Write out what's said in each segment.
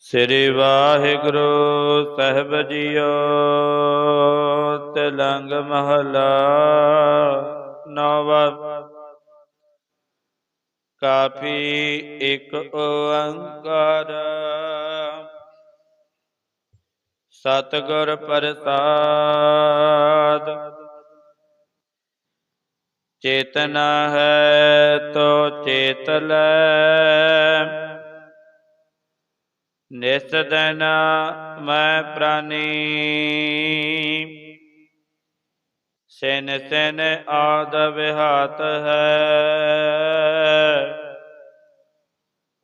ਸ੍ਰੀ ਵਾਹਿਗੁਰੂ ਸਾਹਿਬ JIO ਤਲੰਗ ਮਹਲਾ ਨੌਵਾ। ਕਾਫੀ ਇੱਕ ਓੰਕਾਰ। ਸਤਿਗੁਰ ਪ੍ਰਸਾਦ। ਚੇਤਨਾ ਹੈ ਤੋ ਚੇਤਲ ਲੈ ਨਿਸ ਦਿਨ ਮੈਂ ਪ੍ਰਾਨੀ। ਸਿਨ ਸਿਨ ਆਦ ਵਿਹਾਤ ਹੈ।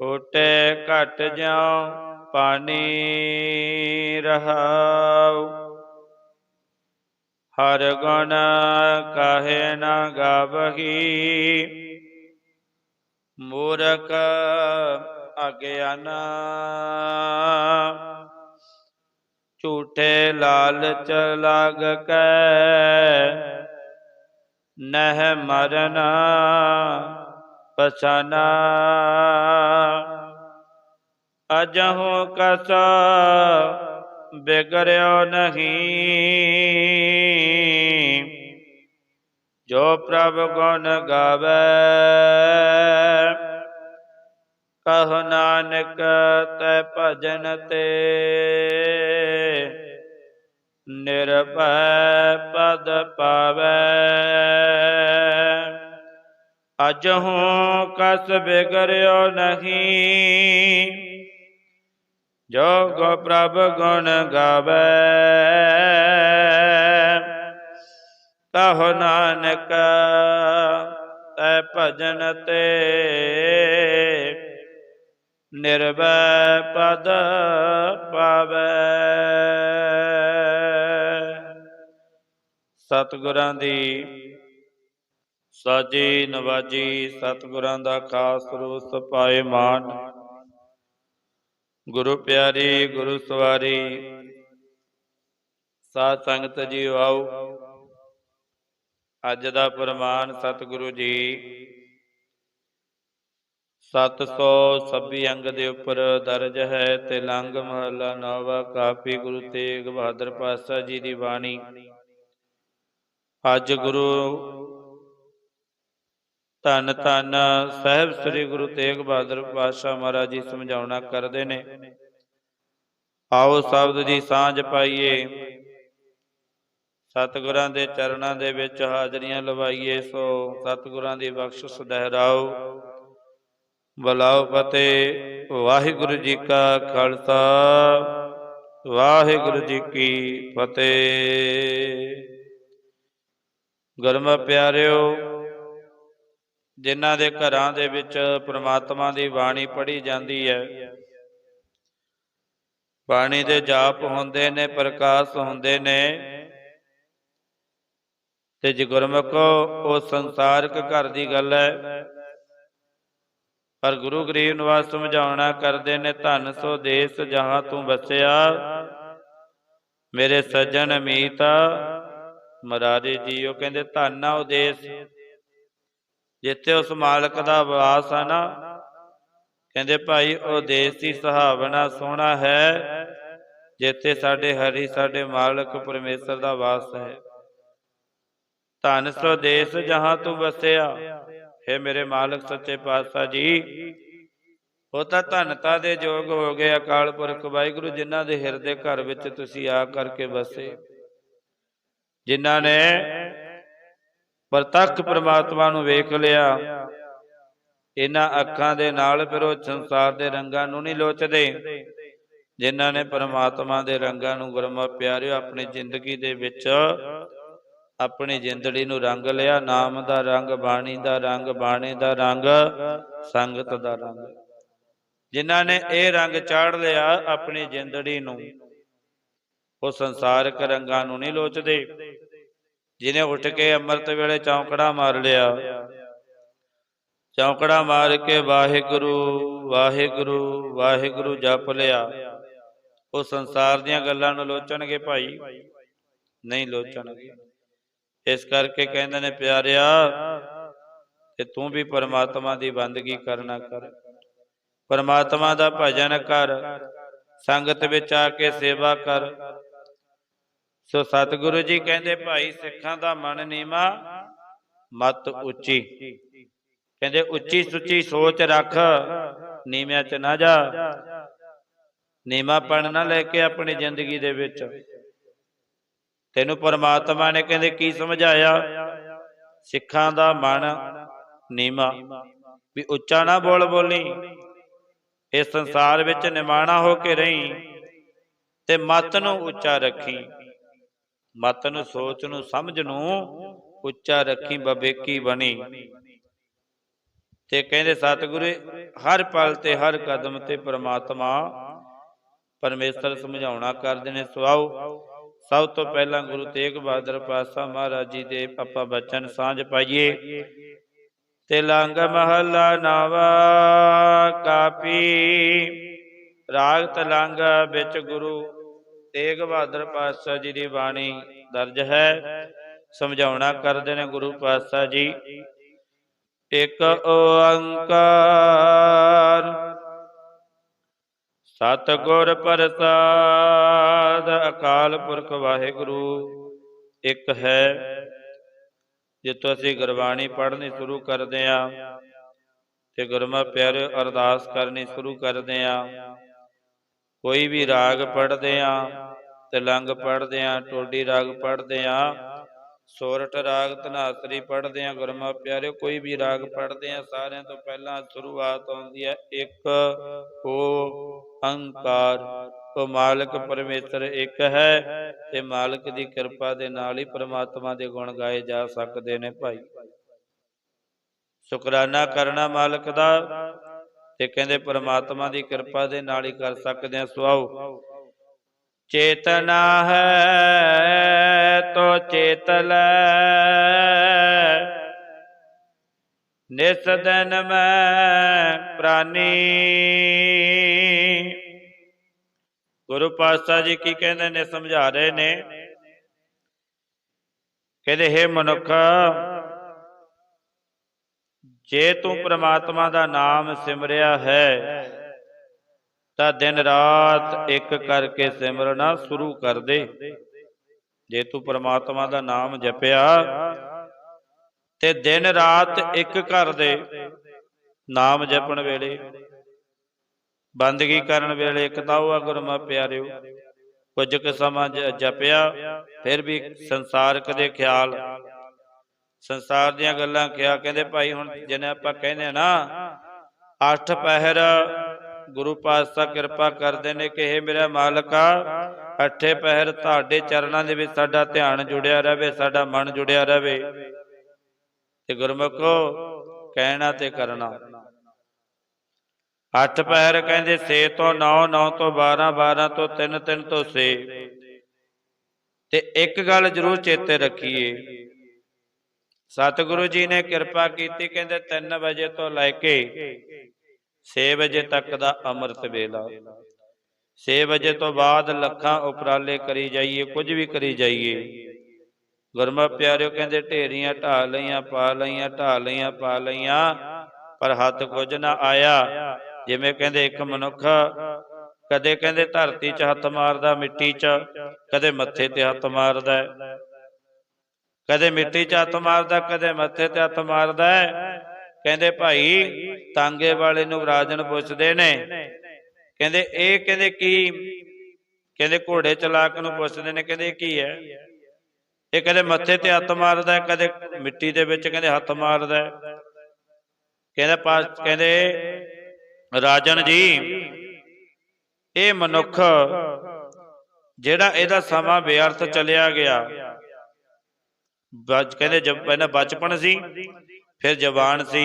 ਉਟੇ ਘਟ ਜਾਉ, ਪਾਣੀ ਰਹਾਉ। ਹਰ ਗੁਣ ਕਾਹੇ ਨਾ ਗਾਵਹੀ। ਮੂਰਖ ਅਗਿਆਨਾ। ਝੂਠੇ ਲਾਲਚ ਲਗ ਕੈ। ਨਹਿ ਮਰਨਾ ਪਛਾਨਾ। ਅਜਹੋ ਕਸ ਬਿਗੜਿਓ ਨਹੀਂ। ਜੋ ਪ੍ਰਭ ਗੁਣ ਗਾਵੇ। ਕਹ ਨਾਨਕ ਤੈ ਭਜਨ ਤੇ। ਨਿਰਭੈ ਪਦ ਪਾਵੈ। ਅਜਹੂ ਕਸ ਬਿਗਰਿਓ ਨਹੀਂ। ਜੋ ਗੋ ਪ੍ਰਭ ਗੁਣ ਗਾਵੇ। ਕਹੋ ਨਾਨਕ, ਤੈ ਭਜਨ ਤੇ ਨਿਰਵੈ ਪਦ ਪਾਵੈ। ਸਤਿਗੁਰਾਂ ਦੀ ਸਾਜੀ ਨਵਾਜੀ ਸਤਿਗੁਰਾਂ ਦਾ ਖਾਸ ਰੂਸ ਪਾਏ ਮਾਨ। ਗੁਰੂ ਪਿਆਰੀ, ਗੁਰੂ ਸਵਾਰੀ, ਸਾਧ ਸੰਗਤ ਜੀ ਆਓ। ਅੱਜ ਦਾ ਪ੍ਰਮਾਨ ਸਤਿਗੁਰੂ ਜੀ। 726 ਅੰਗ ਦੇ ਉੱਪਰ ਦਰਜ ਹੈ ਤੇ ਲੰਗ ਮਹਲਾ ਨੌਵਾ ਕਾਪੀ ਗੁਰੂ ਤੇਗ ਬਹਾਦਰ ਪਾਤਸ਼ਾਹ ਜੀ ਦੀ ਬਾਣੀ। ਅੱਜ ਗੁਰੂ ਧੰਨ ਧੰਨ ਸਾਹਿਬ ਸ੍ਰੀ ਗੁਰੂ ਤੇਗ ਬਹਾਦਰ ਪਾਤਸ਼ਾਹ ਮਹਾਰਾਜ ਜੀ ਸਮਝਾਉਣਾ ਕਰਦੇ ਨੇ। ਆਓ ਸ਼ਬਦ ਦੀ ਸਾਂਝ ਪਾਈਏ। ਸਤਿਗੁਰਾਂ ਦੇ ਚਰਨਾਂ ਦੇ ਵਿੱਚ ਹਾਜ਼ਰੀਆਂ ਲਵਾਈਏ ਸੋ ਸਤਿਗੁਰਾਂ ਦੀ ਬਖਸ਼ਿਸ਼ ਦਹਿਰਾਓ। ਬਲਾਉ ਫਤਿਹ, ਵਾਹਿਗੁਰੂ ਜੀ ਕਾ ਖਾਲਸਾ, ਵਾਹਿਗੁਰੂ ਜੀ ਕੀ ਫਤਿਹ। ਗੁਰਮ ਪਿਆਰਿਓ, ਜਿਨ੍ਹਾਂ ਦੇ ਘਰਾਂ ਦੇ ਵਿੱਚ ਪ੍ਰਮਾਤਮਾ ਦੀ ਬਾਣੀ ਪੜ੍ਹੀ ਜਾਂਦੀ ਹੈ, ਬਾਣੀ ਦੇ ਜਾਪ ਹੁੰਦੇ ਨੇ, ਪ੍ਰਕਾਸ਼ ਹੁੰਦੇ ਨੇ ਤੇ ਜੇ ਗੁਰਮੁਖੋ ਉਹ ਸੰਸਾਰਿਕ ਘਰ ਦੀ ਗੱਲ ਹੈ। ਪਰ ਗੁਰੂ ਗਰੀਬ ਨਿਵਾਸ ਸਮਝਾਉਣਾ ਕਰਦੇ ਨੇ, ਧਨ ਸੋ ਦੇਸ ਜਹਾਂ ਤੂੰ ਵਸਿਆ ਮੇਰੇ ਸੱਜਣ ਮੀਤ ਮਰਾਰੇ ਜੀ ਉਹ ਕਹਿੰਦੇ, ਧਨ ਆ ਉਹ ਦੇਸ। ਜਿੱਥੇ ਉਸ ਮਾਲਕ ਦਾ ਵਾਸ ਆ ਨਾ, ਕਹਿੰਦੇ, ਭਾਈ, ਉਹ ਦੇਸ ਦੀ ਸੁਹਾਵਣਾ ਸੋਹਣਾ ਹੈ, ਜਿੱਥੇ ਸਾਡੇ ਹਰੀ, ਸਾਡੇ ਮਾਲਕ ਪਰਮੇਸ਼ਰ ਦਾ ਵਾਸ ਹੈ। ਧਨ ਸੋ ਜਹਾਂ ਤੂੰ ਵਸਿਆ। ਹੈ ਮੇਰੇ ਮਾਲਕ ਸੱਚੇ ਪਾਤਸ਼ਾਹ ਜੀ ਉਹ ਤਾਂ ਧਨਤਾ ਦੇ ਯੋਗ ਹੋ ਗਏ ਅਕਾਲ ਪੁਰਖ ਵਾਹਿਗੁਰੂ, ਜਿਨ੍ਹਾਂ ਦੇ ਹਿਰਦੇ ਘਰ ਵਿੱਚ ਤੁਸੀਂ ਆ ਕਰਕੇ ਵਸੇ। ਜਿਨ੍ਹਾਂ ਨੇ ਪ੍ਰਤੱਖ ਪ੍ਰਮਾਤਮਾ ਨੂੰ ਵੇਖ ਲਿਆ ਇਹਨਾਂ ਅੱਖਾਂ ਦੇ ਨਾਲ ਫਿਰ ਉਹ ਸੰਸਾਰ ਦੇ ਰੰਗਾਂ ਨੂੰ ਨਹੀਂ ਲੋਚਦੇ, ਜਿਨ੍ਹਾਂ ਨੇ ਪ੍ਰਮਾਤਮਾ ਦੇ ਰੰਗਾਂ ਨੂੰ ਗੁਰਮਾ ਪਿਆਰਿਓ ਆਪਣੀ ਜ਼ਿੰਦਗੀ ਦੇ ਵਿੱਚ ਆਪਣੀ ਜਿੰਦੜੀ ਨੂੰ ਰੰਗ ਲਿਆ, ਨਾਮ ਦਾ ਰੰਗ, ਬਾਣੀ ਦਾ ਰੰਗ, ਬਾਣੇ ਦਾ ਰੰਗ, ਸੰਗਤ ਦਾ ਰੰਗ। ਜਿਨ੍ਹਾਂ ਨੇ ਇਹ ਰੰਗ ਚਾੜ ਲਿਆ ਆਪਣੀ ਜਿੰਦੜੀ ਨੂੰ, ਉਹ ਸੰਸਾਰਕ ਰੰਗਾਂ ਨੂੰ ਨਹੀਂ ਲੋਚਦੇ। ਜਿਨੇ ਉੱਠ ਕੇ ਅੰਮ੍ਰਿਤ ਵੇਲੇ ਚੌਂਕੜਾ ਮਾਰ ਲਿਆ, ਚੌਂਕੜਾ ਮਾਰ ਕੇ ਵਾਹਿਗੁਰੂ ਵਾਹਿਗੁਰੂ ਵਾਹਿਗੁਰੂ ਜਪ ਲਿਆ, ਉਹ ਸੰਸਾਰ ਦੀਆਂ ਗੱਲਾਂ ਨੂੰ ਲੋਚਣਗੇ ਭਾਈ, ਨਹੀਂ ਲੋਚਣਗੇ। ਇਸ ਕਰਕੇ ਕਹਿੰਦੇ ਨੇ, ਪਿਆਰਿਆ, ਤੇ ਤੂੰ ਵੀ ਪਰਮਾਤਮਾ ਦੀ ਬੰਦਗੀ ਕਰਨਾ ਕਰ। ਪਰਮਾਤਮਾ ਦਾ ਭਜਨ ਕਰ, ਸੰਗਤ ਵਿੱਚ ਆ ਕੇ ਸੇਵਾ ਕਰ। ਸੋ ਸਤਿਗੁਰੂ ਜੀ ਕਹਿੰਦੇ, ਭਾਈ ਸਿੱਖਾਂ ਦਾ ਮਨ ਨੀਵਾ, ਮਤ ਉੱਚੀ। ਕਹਿੰਦੇ, ਉੱਚੀ ਸੁੱਚੀ ਸੋਚ ਰੱਖ, ਨੀਵਿਆਂ ਚ ਨਾ ਜਾ। ਨੀਵਾਪਣ ਨਾ ਲੈ ਕੇ ਆਪਣੀ ਜ਼ਿੰਦਗੀ ਦੇ ਵਿੱਚ। ਤੈਨੂੰ ਪਰਮਾਤਮਾ ਨੇ ਕਹਿੰਦੇ ਕੀ ਸਮਝਾਇਆ? ਸਿੱਖਾਂ ਦਾ ਮਨ ਨੀਮਾ ਵੀ ਉੱਚਾ ਨਾ ਬੋਲ ਬੋਲੀ। ਇਸ ਸੰਸਾਰ ਵਿੱਚ ਨਿਮਾਣਾ ਹੋ ਕੇ ਰਹੀਂ ਤੇ ਮਤ ਨੂੰ ਉੱਚਾ ਰੱਖੀ। ਮਤ ਨੂੰ, ਸੋਚ ਨੂੰ, ਸਮਝ ਨੂੰ ਉੱਚਾ ਰੱਖੀ ਬਵੇਕੀ ਬਣੀ। ਤੇ ਕਹਿੰਦੇ ਸਤਿਗੁਰੂ, ਹਰ ਪਲ ਤੇ ਹਰ ਕਦਮ ਤੇ ਪ੍ਰਮਾਤਮਾ ਪਰਮੇਸ਼ਰ ਸਮਝਾਉਣਾ ਕਰਦੇ ਨੇ ਸੁਆਓ। ਸਭ ਤੋਂ ਪਹਿਲਾਂ ਗੁਰੂ ਤੇਗ ਬਹਾਦਰ ਪਾਤਸ਼ਾਹ ਮਹਾਰਾਜ ਜੀ ਦੇ ਆਪਾਂ ਬਚਨ ਸਾਂਝ ਪਾਈਏ। ਤੇ ਮਹੱਲਾ ਨਵਾ ਕਾਪੀ। ਰਾਗ ਤਲੰਗ ਵਿੱਚ ਗੁਰੂ ਤੇਗ ਬਹਾਦਰ ਪਾਤਸ਼ਾਹ ਜੀ ਦੀ ਬਾਣੀ ਦਰਜ ਹੈ। ਸਮਝਾਉਣਾ ਕਰਦੇ ਨੇ ਗੁਰੂ ਪਾਤਸ਼ਾਹ ਜੀ। ਇਕ ਓੰਕਾਰ ਸਤਿਗੁਰ ਪ੍ਰਸਾਦ, ਅਕਾਲ ਪੁਰਖ ਵਾਹਿਗੁਰੂ। ਇੱਕ ਹੈ, ਜਿੱਥੋਂ ਅਸੀਂ ਗੁਰਬਾਣੀ ਪੜ੍ਹਨੀ ਸ਼ੁਰੂ ਕਰਦੇ ਆਂ ਤੇ ਗੁਰਮਾ ਪਿਆਰੇ ਅਰਦਾਸ ਕਰਨੀ ਸ਼ੁਰੂ ਕਰਦੇ ਆਂ ਕੋਈ ਵੀ ਰਾਗ ਪੜ੍ਹਦੇ ਆਂ ਤੇ ਲੰਗ ਪੜ੍ਹਦੇ ਆਂ ਟੋਡੀ ਰਾਗ ਪੜ੍ਹਦੇ ਆਂ ਸੋਰਠ ਰਾਗ ਧਨਾਸਰੀ ਪੜ੍ਹਦੇ ਆ ਗੁਰਮਾ ਪਿਆਰੇ ਕੋਈ ਵੀ ਰਾਗ ਪੜ੍ਹਦੇ ਆਂ ਸਾਰਿਆਂ ਤੋਂ ਪਹਿਲਾਂ ਸ਼ੁਰੂਆਤ ਆਉਂਦੀ ਹੈ, ਇੱਕ ਓੰਕਾਰ ਉਹ ਮਾਲਕ ਪਰਮੇਸ਼ਰ ਇੱਕ ਹੈ, ਤੇ ਮਾਲਕ ਦੀ ਕਿਰਪਾ ਦੇ ਨਾਲ ਹੀ ਪ੍ਰਮਾਤਮਾ ਦੇ ਗੁਣ ਗਾਏ ਜਾ ਸਕਦੇ ਨੇ ਭਾਈ। ਸ਼ੁਕਰਾਨਾ ਕਰਨਾ ਮਾਲਕ ਦਾ, ਤੇ ਕਹਿੰਦੇ ਪ੍ਰਮਾਤਮਾ ਦੀ ਕਿਰਪਾ ਦੇ ਨਾਲ ਹੀ ਕਰ ਸਕਦੇ ਆ ਸੁਆਓ। ਚੇਤਨਾ ਹੈ ਤੋ ਚੇਤ ਲੈ। ਨਿਸ ਦਿਨ ਮੈਂ ਪ੍ਰਾਨੀ। ਗੁਰੂ ਪਾਤਸ਼ਾਹ ਜੀ ਕੀ ਕਹਿੰਦੇ ਨੇ, ਸਮਝਾ ਰਹੇ ਨੇ। ਕਹਿੰਦੇ, ਹੈ ਮਨੁੱਖ, ਜੇ ਤੂੰ ਪ੍ਰਮਾਤਮਾ ਦਾ ਨਾਮ ਸਿਮਰਿਆ ਹੈ, ਤਾਂ ਦਿਨ ਰਾਤ ਇੱਕ ਕਰਕੇ ਸਿਮਰਨਾ ਸ਼ੁਰੂ ਕਰ ਦੇ। ਜੇ ਤੂੰ ਪ੍ਰਮਾਤਮਾ ਦਾ ਨਾਮ ਜਪਿਆ ਤੇ ਦਿਨ ਰਾਤ ਇੱਕ ਕਰ ਦੇ ਨਾਮ ਜਪਣ ਵੇਲੇ, ਬੰਦਗੀ ਕਰਨ ਵੇਲੇ ਇੱਕ ਤਾਂ ਉਹ ਗੁਰਮਾ ਪਿਆਰਿਓ, ਕੁਝ ਕੁ ਸਮਾਂ ਜਪਿਆ, ਫਿਰ ਵੀ ਸੰਸਾਰ ਕਦੇ ਖਿਆਲ, ਸੰਸਾਰ ਦੀਆਂ ਗੱਲਾਂ ਕਿਹਾ, ਕਹਿੰਦੇ ਭਾਈ ਹੁਣ ਜਿਹਨੇ ਆਪਾਂ ਕਹਿੰਦੇ ਆ ਨਾ, ਅੱਠ ਪਹਿਰ ਗੁਰੂ ਪਾਤਸ਼ਾਹ ਕਿਰਪਾ ਕਰਦੇ ਨੇ ਕਿ ਇਹ ਮੇਰਾ ਮਾਲਕਾ ਅੱਠੇ ਪਹਿਰ ਤੁਹਾਡੇ ਚਰਨਾਂ ਦੇ ਵਿੱਚ ਸਾਡਾ ਧਿਆਨ ਜੁੜਿਆ ਰਹੇ, ਸਾਡਾ ਮਨ ਜੁੜਿਆ ਰਹੇ। ਤੇ ਗੁਰਮੁਖੋ, ਕਹਿਣਾ ਤੇ ਕਰਨਾ। ਅੱਠ ਪਹਿਰ ਕਹਿੰਦੇ 6 ਤੋਂ 9 9 ਤੋਂ 12 12 ਤੋਂ 3 3 ਤੋਂ 6 ਤੇ ਇੱਕ ਗੱਲ ਜ਼ਰੂਰ ਚੇਤੇ ਰੱਖੀਏ। ਸਤਿਗੁਰੂ ਜੀ ਨੇ ਕਿਰਪਾ ਕੀਤੀ, ਕਹਿੰਦੇ 3 ਵਜੇ ਤੋਂ ਲੈ ਕੇ 6 ਵਜੇ ਤੱਕ ਦਾ ਅੰਮ੍ਰਿਤ ਵੇਲਾ। 6 ਵਜੇ ਤੋਂ ਬਾਅਦ ਲੱਖਾਂ ਉਪਰਾਲੇ ਕਰੀ ਜਾਈਏ, ਕੁਝ ਵੀ ਕਰੀ ਜਾਈਏ। ਗੁਰਮਾ ਪਿਆਰਿਓ, ਕਹਿੰਦੇ ਢੇਰੀਆਂ ਢਾ ਲਈਆਂ, ਪਾ ਲਈਆਂ ਢਾ ਲਈਆਂ, ਪਾ ਲਈਆਂ, ਪਰ ਹੱਥ ਕੁਝ ਨਾ ਆਇਆ। ਜਿਵੇਂ ਕਹਿੰਦੇ ਇੱਕ ਮਨੁੱਖ ਕਦੇ ਕਹਿੰਦੇ ਧਰਤੀ 'ਚ ਹੱਥ ਮਾਰਦਾ, ਮਿੱਟੀ 'ਚ, ਕਦੇ ਮੱਥੇ ਤੇ ਹੱਥ ਮਾਰਦਾ। ਕਦੇ ਮਿੱਟੀ 'ਚ ਹੱਥ ਮਾਰਦਾ, ਕਦੇ ਮੱਥੇ ਤੇ ਹੱਥ ਮਾਰਦਾ। ਕਹਿੰਦੇ ਭਾਈ, ਤਾਂਗੇ ਵਾਲੇ ਨੂੰ ਰਾਜਨ ਪੁੱਛਦੇ ਨੇ ਕਹਿੰਦੇ, ਇਹ ਕਹਿੰਦੇ ਕੀ? ਕਹਿੰਦੇ, ਘੋੜੇ ਚਲਾਕ ਨੂੰ ਪੁੱਛਦੇ ਨੇ, ਕਹਿੰਦੇ, ਇਹ ਕੀ ਹੈ? ਇਹ ਕਦੇ ਮੱਥੇ ਤੇ ਹੱਥ ਮਾਰਦਾ ਕਦੇ ਮਿੱਟੀ ਦੇ ਵਿੱਚ ਕਹਿੰਦੇ ਹੱਥ ਮਾਰਦਾ ਹੈ। ਕਹਿੰਦੇ, ਪਾਸ ਕਹਿੰਦੇ, ਰਾਜਨ ਜੀ, ਇਹ ਮਨੁੱਖ ਜਿਹੜਾ ਇਹਦਾ ਸਮਾਂ ਬੇਅਰਥ ਚਲਿਆ ਗਿਆ, ਬਚ ਕਹਿੰਦੇ, ਜਬ ਪਹਿਲਾਂ ਬਚਪਨ ਸੀ, ਫਿਰ ਜਵਾਨ ਸੀ,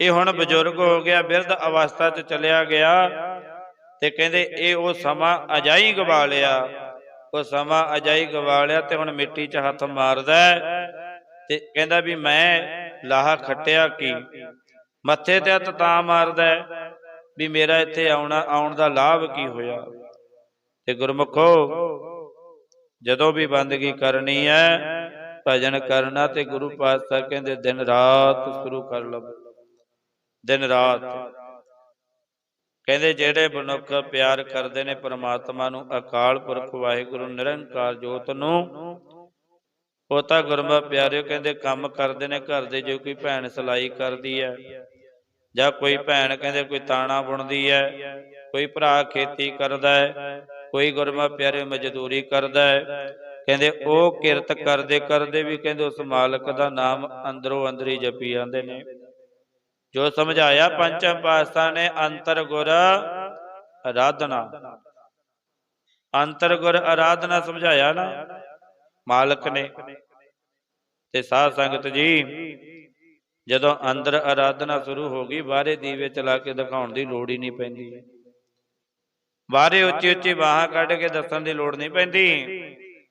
ਇਹ ਹੁਣ ਬਜ਼ੁਰਗ ਹੋ ਗਿਆ, ਬਿਰਧ ਅਵਸਥਾ 'ਚ ਚਲਿਆ ਗਿਆ ਤੇ ਕਹਿੰਦੇ ਇਹ ਉਹ ਸਮਾਂ ਅਜਾਈ ਗਵਾ ਲਿਆ। ਉਹ ਸਮਾਂ ਅਜਾਈ ਗਵਾ ਲਿਆ ਤੇ ਹੁਣ ਮਿੱਟੀ 'ਚ ਹੱਥ ਮਾਰਦਾ ਤੇ ਕਹਿੰਦਾ ਵੀ ਮੈਂ ਲਾਹਾ ਖੱਟਿਆ ਕੀ? ਮੱਥੇ ਤੇ ਹੱਥ ਤਾਂ ਮਾਰਦਾ ਵੀ ਮੇਰਾ ਇੱਥੇ ਆਉਣਾ, ਆਉਣ ਦਾ ਲਾਭ ਕੀ ਹੋਇਆ? ਤੇ ਗੁਰਮੁਖੋ, ਜਦੋਂ ਵੀ ਬੰਦਗੀ ਕਰਨੀ ਹੈ, ਭਜਨ ਕਰਨਾ ਤੇ ਗੁਰੂ ਪਾਤਸ਼ਾਹ ਕਹਿੰਦੇ, ਦਿਨ ਰਾਤ ਸ਼ੁਰੂ ਕਰ ਲਵੋ। ਦਿਨ ਰਾਤ ਕਹਿੰਦੇ ਜਿਹੜੇ ਮਨੁੱਖ ਪਿਆਰ ਕਰਦੇ ਨੇ ਪ੍ਰਮਾਤਮਾ ਨੂੰ, ਅਕਾਲ ਪੁਰਖ ਵਾਹਿਗੁਰੂ ਨਿਰੰਕਾਰ ਜੋਤ ਨੂੰ, ਉਹ ਤਾਂ ਗੁਰਮਾ ਪਿਆਰਿਓ ਕਹਿੰਦੇ ਕੰਮ ਕਰਦੇ ਨੇ ਘਰ ਦੇ, ਜੋ ਕੋਈ ਭੈਣ ਸਲਾਈ ਕਰਦੀ ਹੈ ਜਾਂ ਕੋਈ ਭੈਣ ਕਹਿੰਦੇ ਕੋਈ ਤਾਣਾ ਬੁਣਦੀ ਹੈ, ਕੋਈ ਭਰਾ ਖੇਤੀ ਕਰਦਾ ਹੈ, ਕੋਈ ਗੁਰਮਾ ਪਿਆਰੇ ਮਜ਼ਦੂਰੀ ਕਰਦਾ ਹੈ, ਕਹਿੰਦੇ ਉਹ ਕਿਰਤ ਕਰਦੇ ਕਰਦੇ ਵੀ ਕਹਿੰਦੇ ਉਸ ਮਾਲਕ ਦਾ ਨਾਮ ਅੰਦਰੋਂ ਅੰਦਰੀ ਜਪੀ ਜਾਂਦੇ ਨੇ। ਜੋ ਸਮਝਾਇਆ ਪੰਚਮ ਪਾਤਸ਼ਾਹ ਨੇ ਅੰਤਰ ਗੁਰ ਆਰਾਧਨਾ ਅੰਤਰ ਗੁਰ ਆਰਾਧਨਾ ਸਮਝਾਇਆ ਨਾ ਮਾਲਕ ਨੇ। ਤੇ ਸਾਧ ਸੰਗਤ ਜੀ, ਜਦੋਂ ਅੰਦਰ ਆਰਾਧਨਾ ਸ਼ੁਰੂ ਹੋ ਗਈ, ਬਾਹਰੇ ਦੀਵੇ ਚਲਾ ਕੇ ਦਿਖਾਉਣ ਦੀ ਲੋੜ ਹੀ ਨਹੀਂ ਪੈਂਦੀ। ਬਾਹਰੇ ਉੱਚੀ ਉੱਚੀ ਬਾਹਾਂ ਕੱਢ ਕੇ ਦੱਸਣ ਦੀ ਲੋੜ ਨਹੀਂ ਪੈਂਦੀ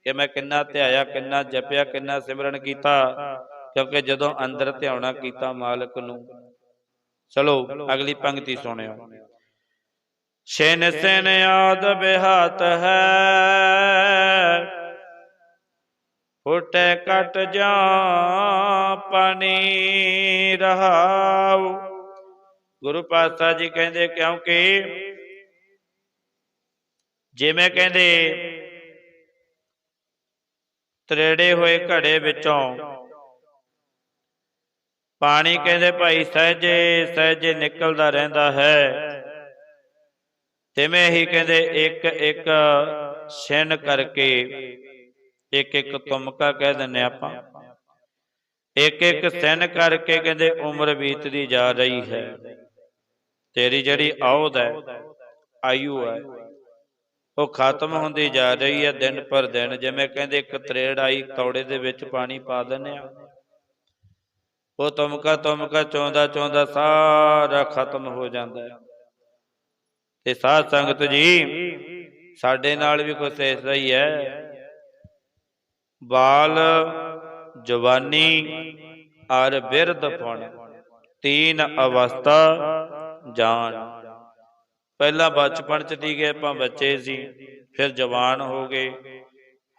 ਕਿ ਮੈਂ ਕਿੰਨਾ ਧਿਆਇਆ, ਕਿੰਨਾ ਜਪਿਆ, ਕਿੰਨਾ ਸਿਮਰਨ ਕੀਤਾ। ਕਿਉਂਕਿ ਜਦੋਂ ਅੰਦਰ ਧਿਆਉਣਾ ਕੀਤਾ ਮਾਲਕ ਨੂੰ ਚਲੋ ਅਗਲੀ ਪੰਕਤੀ ਸੁਣਿਓ। ਛਿਨ ਸਿਨ ਆਦ ਬਿਹਾਤ ਹੈ ਫੁੱਟੇ ਕਟ ਜਾ ਪਾਣੀ ਰਹਾਉ ਗੁਰੂ ਪਾਤਸ਼ਾਹ ਜੀ ਕਹਿੰਦੇ ਕਿਉਂਕਿ ਜਿਵੇਂ ਕਹਿੰਦੇ ਤਰੇੜੇ ਹੋਏ ਘੜੇ ਵਿੱਚੋਂ ਪਾਣੀ ਕਹਿੰਦੇ ਭਾਈ ਸਹਜੇ ਸਹਜੇ ਨਿਕਲਦਾ ਰਹਿੰਦਾ ਹੈ। ਤਿਵੇਂ ਹੀ ਕਹਿੰਦੇ ਇੱਕ ਇੱਕ ਛਿਨ ਕਰਕੇ ਇੱਕ ਇੱਕ ਤੁਮਕਾ ਕਹਿ ਦਿੰਨੇ ਆਪਾਂ। ਇੱਕ ਇੱਕ ਸਿਨ ਕਰਕੇ ਕਹਿੰਦੇ ਉਮਰ ਬੀਤਦੀ ਜਾ ਰਹੀ ਹੈ। ਤੇਰੀ ਜਿਹੜੀ ਆਉਦ ਹੈ, ਆਯੂ ਹੈ, ਉਹ ਖਤਮ ਹੁੰਦੀ ਜਾ ਰਹੀ ਹੈ ਦਿਨ ਪਰ ਦਿਨ। ਜਿਵੇਂ ਕਹਿੰਦੇ ਇੱਕ ਤਰੇੜ ਆਈ ਤੌੜੇ ਦੇ ਵਿੱਚ ਪਾਣੀ ਪਾ ਦਿੰਨੇ ਆ ਉਹ ਤੁਮਕਾ ਤੁਮਕਾ ਚੌਂਦਾ ਚੌਂਦਾ ਸਾਰਾ ਖਤਮ ਹੋ ਜਾਂਦਾ ਹੈ। ਤੇ ਸਾਧ ਸੰਗਤ ਜੀ, ਸਾਡੇ ਨਾਲ ਵੀ ਕੁਛ ਐਸਾ ਹੀ ਹੈ। ਬਾਲ, ਜਵਾਨੀ, ਅਰ ਬਿਰਧ ਪਣ ਤੀਨ ਅਵਸਥਾ, ਜਾਨ। ਪਹਿਲਾਂ ਬਚਪਨ ਚ ਦੀ ਗਏ ਆਪਾਂ ਬੱਚੇ ਸੀ, ਫਿਰ ਜਵਾਨ ਹੋ ਗਏ।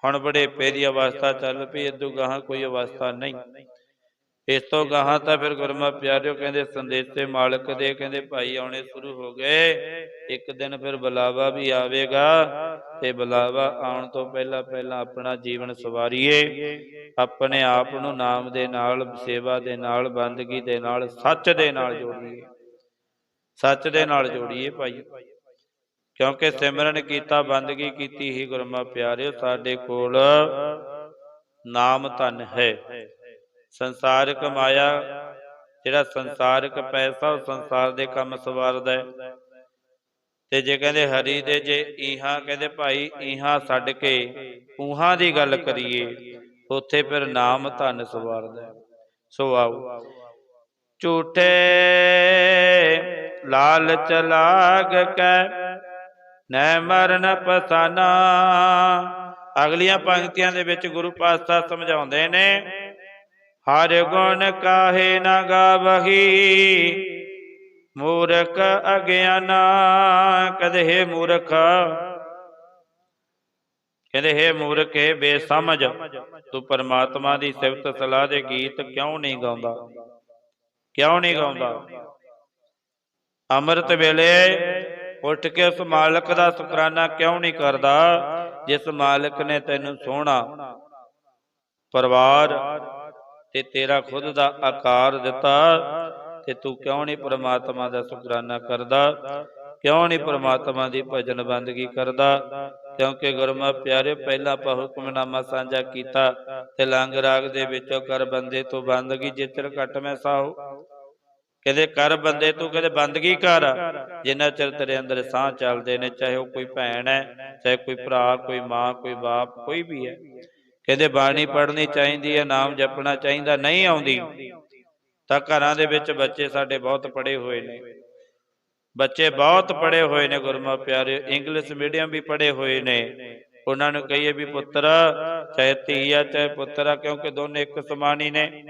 ਹੁਣ ਬੜੇ ਦੀ ਅਵਸਥਾ ਚੱਲ ਪਈ ਇਦੋਂ ਗਾਹਾਂ ਕੋਈ ਅਵਸਥਾ ਨਹੀਂ। ਇਸ ਤੋਂ ਗਾਹਾਂ ਤਾਂ ਫਿਰ ਗੁਰਮਾ ਪਿਆਰਿਓ, ਕਹਿੰਦੇ ਸੰਦੇਸ਼ੇ ਮਾਲਕ ਦੇ, ਕਹਿੰਦੇ ਭਾਈ ਆਉਣੇ ਸ਼ੁਰੂ ਹੋ ਗਏ। ਇੱਕ ਦਿਨ ਫਿਰ ਬੁਲਾਵਾ ਵੀ ਆਵੇਗਾ ਤੇ ਬੁਲਾਵਾ ਆਉਣ ਤੋਂ ਪਹਿਲਾਂ ਪਹਿਲਾਂ ਆਪਣਾ ਜੀਵਨ ਸਵਾਰੀਏ। ਆਪਣੇ ਆਪ ਨੂੰ ਨਾਮ ਦੇ ਨਾਲ, ਸੇਵਾ ਦੇ ਨਾਲ, ਬੰਦਗੀ ਦੇ ਨਾਲ, ਸੱਚ ਦੇ ਨਾਲ ਜੋੜੀਏ। ਸੱਚ ਦੇ ਨਾਲ ਜੋੜੀਏ ਭਾਈ। ਕਿਉਂਕਿ ਸਿਮਰਨ ਕੀਤਾ, ਬੰਦਗੀ ਕੀਤੀ ਹੀ ਗੁਰਮਾ ਪਿਆਰਿਓ, ਸਾਡੇ ਕੋਲ ਨਾਮ ਧਨ ਹੈ। ਸੰਸਾਰਿਕ ਮਾਇਆ ਜਿਹੜਾ ਸੰਸਾਰਿਕ ਪੈਸਾ ਉਹ ਸੰਸਾਰ ਦੇ ਕੰਮ ਸਵਾਰਦਾ ਹੈ। ਤੇ ਜੇ ਕਹਿੰਦੇ ਹਰੀ ਦੇ, ਜੇ ਇਹਾਂ ਕਹਿੰਦੇ ਭਾਈ ਇਹਾਂ ਛੱਡ ਕੇ ਊਹਾਂ ਦੀ ਗੱਲ ਕਰੀਏ, ਉੱਥੇ ਫਿਰ ਨਾਮ ਧਨ ਸਵਾਰਦਾ ਹੈ। ਸੋ ਆਓ। ਝੂਠੇ ਲਾਲਚ ਲਾਗ ਕੈ ਨੈ ਮਰਨ ਪਸਾਨਾ। ਅਗਲੀਆਂ ਪੰਕਤੀਆਂ ਦੇ ਵਿੱਚ ਗੁਰੂ ਪਾਤਸ਼ਾਹ ਸਮਝਾਉਂਦੇ ਨੇ ਹਰ ਗੁਣ ਕਾਹੇ ਨਾ ਗਾਵਹੀ। ਮੂਰਖ ਅਗਿਆਨਾ ਕਦੇ ਮੂਰਖ? ਕਹਿੰਦੇ ਹੈ ਮੂਰਖੇ ਬੇਸਮਝ। ਤੂੰ ਪਰਮਾਤਮਾ ਦੀ ਸਿਫਤ ਸਲਾਹ ਦੇ ਗੀਤ ਕਿਉਂ ਨਹੀਂ ਗਾਉਂਦਾ? ਕਿਉਂ ਨਹੀਂ ਗਾਉਂਦਾ? ਅੰਮ੍ਰਿਤ ਵੇਲੇ ਉੱਠ ਕੇ ਉਸ ਮਾਲਕ ਦਾ ਸ਼ੁਕਰਾਨਾ ਕਿਉਂ ਨਹੀਂ ਕਰਦਾ? ਜਿਸ ਮਾਲਕ ਨੇ ਤੈਨੂੰ ਸੋਹਣਾ ਪਰਿਵਾਰ ਤੇ ਤੇਰਾ ਖੁਦ ਦਾ ਆਕਾਰ ਦਿੱਤਾ ਤੇ ਤੂੰ ਕਿਉਂ ਨਹੀਂ ਪ੍ਰਮਾਤਮਾ ਦਾ ਸ਼ੁਕਰਾਨਾ ਕਰਦਾ? ਕਿਉਂ ਨਹੀਂ ਪ੍ਰਮਾਤਮਾ ਦੀ ਭਜਨ ਬੰਦਗੀ ਕਰਦਾ? ਕਿਉਂਕਿ ਗੁਰਮਾ ਪਿਆਰੇ, ਪਹਿਲਾਂ ਆਪਾਂ ਹੁਕਮਨਾਮਾ ਸਾਂਝਾ ਕੀਤਾ ਤੇ ਲੰਗ ਰਾਗ ਦੇ ਵਿੱਚੋਂ ਕਰ ਬੰਦੇ ਤੋਂ ਬੰਦਗੀ ਜਿਚਰ ਘਟ ਮੈਂ ਸਾਹੋ। ਕਹਿੰਦੇ ਕਰ ਬੰਦੇ ਤੂੰ ਕਹਿੰਦੇ ਬੰਦਗੀ ਕਰ, ਜਿੰਨਾ ਚਿਰ ਤੇਰੇ ਅੰਦਰ ਸਾਹ ਚੱਲਦੇ ਨੇ, ਚਾਹੇ ਉਹ ਕੋਈ ਭੈਣ ਹੈ, ਚਾਹੇ ਕੋਈ ਭਰਾ, ਕੋਈ ਮਾਂ, ਕੋਈ ਬਾਪ, ਕੋਈ ਵੀ ਹੈ। ਕਹਿੰਦੇ ਬਾਣੀ ਪੜ੍ਹਨੀ ਚਾਹੀਦੀ ਹੈ, ਨਾਮ ਜਪਣਾ ਚਾਹੀਦਾ, ਨਹੀਂ ਆਉਂਦੀ। ਤਾਂ ਘਰਾਂ ਦੇ ਵਿੱਚ ਬੱਚੇ ਸਾਡੇ ਬਹੁਤ ਪੜੇ ਹੋਏ ਨੇ। ਬੱਚੇ ਬਹੁਤ ਪੜੇ ਹੋਏ ਨੇ ਗੁਰਮਾ ਪਿਆਰੇ ਇੰਗਲਿਸ਼ ਮੀਡੀਅਮ ਵੀ ਪੜੇ ਹੋਏ ਨੇ। ਉਹਨਾਂ ਨੂੰ ਕਹੀਏ ਵੀ ਪੁੱਤਰ, ਚਾਹੇ ਧੀ ਆ, ਚਾਹੇ ਪੁੱਤਰ ਆ, ਕਿਉਂਕਿ ਦੋਨੇ ਇੱਕ ਸਮਾਨ ਹੀ ਨੇ।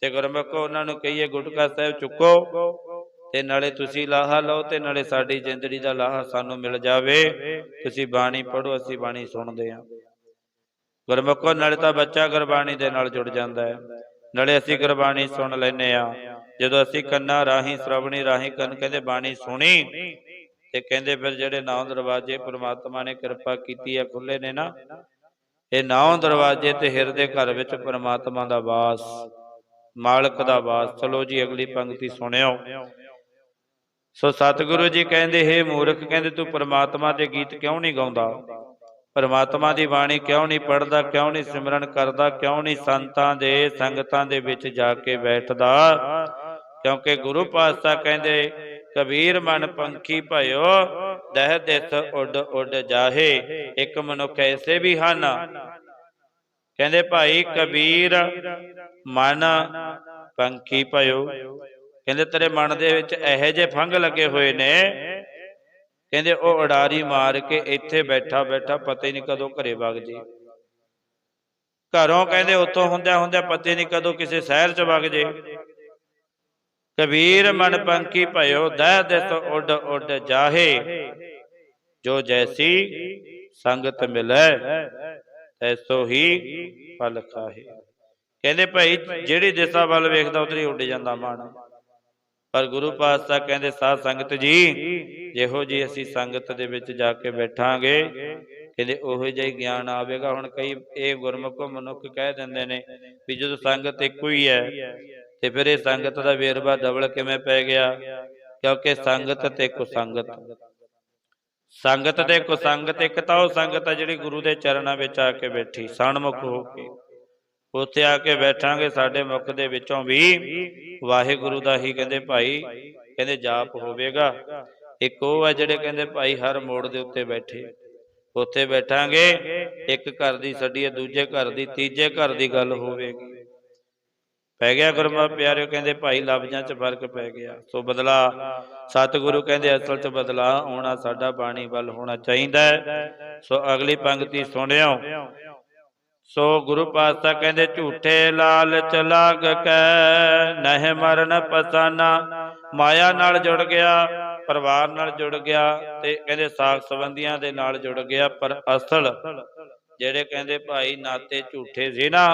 ਤੇ ਗੁਰਮੁਖੋ ਉਹਨਾਂ ਨੂੰ ਕਹੀਏ, ਗੁਟਕਾ ਸਾਹਿਬ ਚੁੱਕੋ, ਤੇ ਨਾਲੇ ਤੁਸੀਂ ਲਾਹਾ ਲਓ, ਤੇ ਨਾਲੇ ਸਾਡੀ ਜ਼ਿੰਦਗੀ ਦਾ ਲਾਹਾ ਸਾਨੂੰ ਮਿਲ ਜਾਵੇ। ਤੁਸੀਂ ਬਾਣੀ ਪੜੋ ਅਸੀਂ ਬਾਣੀ ਸੁਣਦੇ ਹਾਂ। ਗੁਰਮੁਖੋ ਨਾਲੇ ਤਾਂ ਬੱਚਾ ਗੁਰਬਾਣੀ ਦੇ ਨਾਲ ਜੁੜ ਜਾਂਦਾ ਹੈ। ਨਾਲੇ ਅਸੀਂ ਗੁਰਬਾਣੀ ਸੁਣ ਲੈਨੇ ਆ ਜਦੋਂ ਅਸੀਂ ਕੰਨਾਂ ਰਾਹੀਂ, ਸ਼੍ਰਵਣੀ ਰਾਹੀਂ ਕੰਨ ਕਹਿੰਦੇ ਬਾਣੀ ਸੁਣੀ, ਤੇ ਕਹਿੰਦੇ ਫਿਰ ਜਿਹੜੇ ਨੌ ਦਰਵਾਜ਼ੇ ਪ੍ਰਮਾਤਮਾ ਨੇ ਕਿਰਪਾ ਕੀਤੀ ਆ ਖੁੱਲੇ ਨੇ ਨਾ, ਇਹ ਨੌ ਦਰਵਾਜ਼ੇ ਤੇ ਹਿਰਦੇ ਘਰ ਵਿੱਚ ਪ੍ਰਮਾਤਮਾ ਦਾ ਵਾਸ, ਮਾਲਕ ਦਾ ਵਾਸ। ਚਲੋ ਜੀ, ਅਗਲੀ ਪੰਕਤੀ ਸੁਣਿਓ। ਸੋ ਸਤਿਗੁਰੂ ਜੀ ਕਹਿੰਦੇ, ਹੈ ਮੂਰਖ, ਕਹਿੰਦੇ ਤੂੰ ਪ੍ਰਮਾਤਮਾ ਦੇ ਗੀਤ ਕਿਉਂ ਨਹੀਂ ਗਾਉਂਦਾ? ਪਰਮਾਤਮਾ ਦੀ ਬਾਣੀ ਕਿਉਂ ਨਹੀਂ ਪੜਦਾ ਕਿਉਂ ਨਹੀਂ ਸਿਮਰਨ ਕਰਦਾ, ਕਿਉਂ ਨਹੀਂ ਸੰਤਾਂ ਦੇ, ਸੰਗਤਾਂ ਦੇ ਵਿੱਚ ਜਾ ਕੇ ਬੈਠਦਾ? ਕਿਉਂਕਿ ਗੁਰੂ ਪਾਤਸ਼ਾਹ ਕਹਿੰਦੇ, ਕਬੀਰ ਮਨ ਪੰਖੀ ਭਇਓ, ਦਹਿ ਦਿਸ ਉੱਡ ਉੱਡ ਜਾਹੇ। ਇੱਕ ਮਨੁੱਖ ਐਸੇ ਵੀ ਹਨ। ਕਹਿੰਦੇ, ਭਾਈ ਕਬੀਰ ਮਨ ਪੰਖੀ ਭਇਓ। ਕਹਿੰਦੇ, ਤੇਰੇ ਮਨ ਦੇ ਵਿੱਚ ਇਹੋ ਜਿਹੇ ਫੰਗ ਲੱਗੇ ਹੋਏ ਨੇ ਕਹਿੰਦੇ ਉਹ ਉਡਾਰੀ ਮਾਰ ਕੇ ਇੱਥੇ ਬੈਠਾ ਬੈਠਾ ਪਤਾ ਹੀ ਨਹੀਂ ਕਦੋਂ ਘਰੇ ਵਗ ਜੇ। ਘਰੋਂ ਕਹਿੰਦੇ ਉੱਥੋਂ ਹੁੰਦਿਆਂ ਹੁੰਦਿਆਂ ਪਤਾ ਨਹੀਂ ਕਦੋਂ ਕਿਸੇ ਸ਼ਹਿਰ 'ਚ ਵਗ ਜੇ। ਕਬੀਰ ਮਨ ਪੰਕੀ ਭਇਓ, ਦਹਿ ਦਿਸ ਉੱਡ ਉੱਡ ਜਾਹੇ। ਜੋ ਜੈਸੀ ਸੰਗਤ ਮਿਲੈ ਐਸੋ ਹੀ ਫਲ ਖਾਹੇ। ਕਹਿੰਦੇ ਭਾਈ ਜਿਹੜੀ ਦਿਸ਼ਾ ਵੱਲ ਵੇਖਦਾ, ਉਧਰ ਹੀ ਉੱਡ ਜਾਂਦਾ ਮਨ ਪਰ ਗੁਰੂ ਪਾਤਸ਼ਾਹ ਕਹਿੰਦੇ, ਸਾਧ ਸੰਗਤ ਜੀ ਜਿਹੋ ਜੀ ਅਸੀਂ ਸੰਗਤ ਦੇ ਵਿੱਚ ਜਾ ਕੇ ਬੈਠਾਂਗੇ, ਕਹਿੰਦੇ ਉਹੋ ਜਿਹਾ ਹੀ ਗਿਆਨ ਆਵੇਗਾ। ਹੁਣ ਕਈ ਇਹ ਗੁਰਮੁਖ ਮਨੁੱਖ ਕਹਿ ਦਿੰਦੇ ਨੇ ਵੀ ਜਦੋਂ ਸੰਗਤ ਇੱਕੋ ਹੀ ਹੈ, ਤੇ ਫਿਰ ਇਹ ਸੰਗਤ ਦਾ ਵੇਰਵਾ ਡਬਲ ਕਿਵੇਂ ਪੈ ਗਿਆ? ਕਿਉਂਕਿ ਸੰਗਤ ਤੇ ਕੁਸੰਗਤ ਸੰਗਤ। ਤੇ ਕੁਸੰਗਤ ਇੱਕ ਤਾਂ ਉਹ ਸੰਗਤ ਆ ਜਿਹੜੀ ਗੁਰੂ ਦੇ ਚਰਨਾਂ ਵਿੱਚ ਆ ਕੇ ਬੈਠੀ ਸਣਮੁਖ ਹੋ ਕੇ। ਉੱਥੇ ਆ ਕੇ ਬੈਠਾਂਗੇ, ਸਾਡੇ ਮੁਖ ਦੇ ਵਿੱਚੋਂ ਵੀ ਵਾਹਿਗੁਰੂ ਦਾ ਹੀ ਕਹਿੰਦੇ ਭਾਈ, ਕਹਿੰਦੇ ਜਾਪ ਹੋਵੇਗਾ। ਇੱਕ ਉਹ ਆ ਜਿਹੜੇ ਕਹਿੰਦੇ ਭਾਈ ਹਰ ਮੋੜ ਦੇ ਉੱਤੇ ਬੈਠੇ। ਉੱਥੇ ਬੈਠਾਂਗੇ, ਇੱਕ ਘਰ ਦੀ ਛੱਡੀਏ ਦੂਜੇ ਘਰ ਦੀ, ਤੀਜੇ ਘਰ ਦੀ ਗੱਲ ਹੋਵੇਗੀ। ਪੈ ਗਿਆ ਗੁਰਮਾ ਪਿਆਰਿਓ, ਕਹਿੰਦੇ ਭਾਈ ਲਫ਼ਜ਼ਾਂ 'ਚ ਫ਼ਰਕ ਪੈ ਗਿਆ। ਸੋ ਬਦਲਾ, ਸਤਿਗੁਰੂ ਕਹਿੰਦੇ ਅਸਲ 'ਚ ਬਦਲਾ ਆਉਣਾ ਸਾਡਾ ਬਾਣੀ ਵੱਲ ਹੋਣਾ ਚਾਹੀਦਾ ਹੈ। ਸੋ ਅਗਲੀ ਪੰਕਤੀ ਸੁਣਿਓ। ਸੋ ਗੁਰੂ ਪਾਤਸ਼ਾਹ ਕਹਿੰਦੇ, ਝੂਠੇ ਲਾਲਚ ਲਾਗ ਕੈ, ਨਹਿ ਮਰਨ ਪਸਾਨਾ, ਮਾਇਆ ਨਾਲ ਜੁੜ ਗਿਆ ਪਰਿਵਾਰ ਨਾਲ ਜੁੜ ਗਿਆ ਤੇ ਕਹਿੰਦੇ ਸਾਖ ਸੰਬੰਧੀਆਂ ਦੇ ਨਾਲ ਜੁੜ ਗਿਆ, ਪਰ ਅਸਲ ਜਿਹੜੇ ਕਹਿੰਦੇ ਭਾਈ ਨਾਤੇ ਝੂਠੇ ਸੀ ਨਾ,